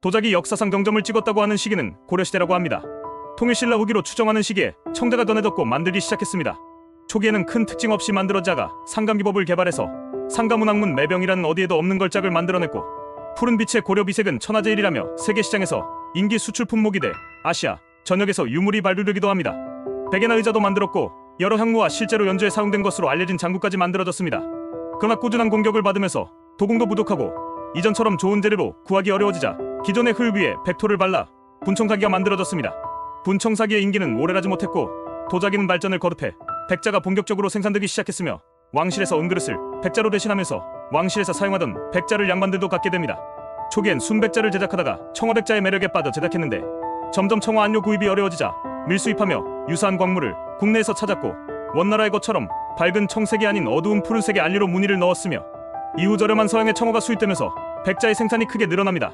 도자기 역사상 경점을 찍었다고 하는 시기는 고려시대라고 합니다. 통일신라 후기로 추정하는 시기에 청자가 던해졌고 만들기 시작했습니다. 초기에는 큰 특징 없이 만들어자가 상감기법을 개발해서 상가문학문 매병이라는 어디에도 없는 걸작을 만들어냈고 푸른 빛의 고려 비색은 천하제일이라며 세계 시장에서 인기 수출 품목이 돼 아시아 전역에서 유물이 발굴되기도 합니다. 베개나 의자도 만들었고 여러 향로와 실제로 연주에 사용된 것으로 알려진 장구까지 만들어졌습니다. 그러나 꾸준한 공격을 받으면서 도공도 부족하고 이전처럼 좋은 재료로 구하기 어려워지자 기존의 흙 위에 백토를 발라 분청사기가 만들어졌습니다. 분청사기의 인기는 오래가지 못했고 도자기는 발전을 거듭해 백자가 본격적으로 생산되기 시작했으며 왕실에서 은그릇을 백자로 대신하면서 왕실에서 사용하던 백자를 양반들도 갖게 됩니다. 초기엔 순백자를 제작하다가 청어백자의 매력에 빠져 제작했는데 점점 청어 안료 구입이 어려워지자 밀수입하며 유사한 광물을 국내에서 찾았고 원나라의 것처럼 밝은 청색이 아닌 어두운 푸른색의 안료로 무늬를 넣었으며 이후 저렴한 서양의 청어가 수입되면서 백자의 생산이 크게 늘어납니다.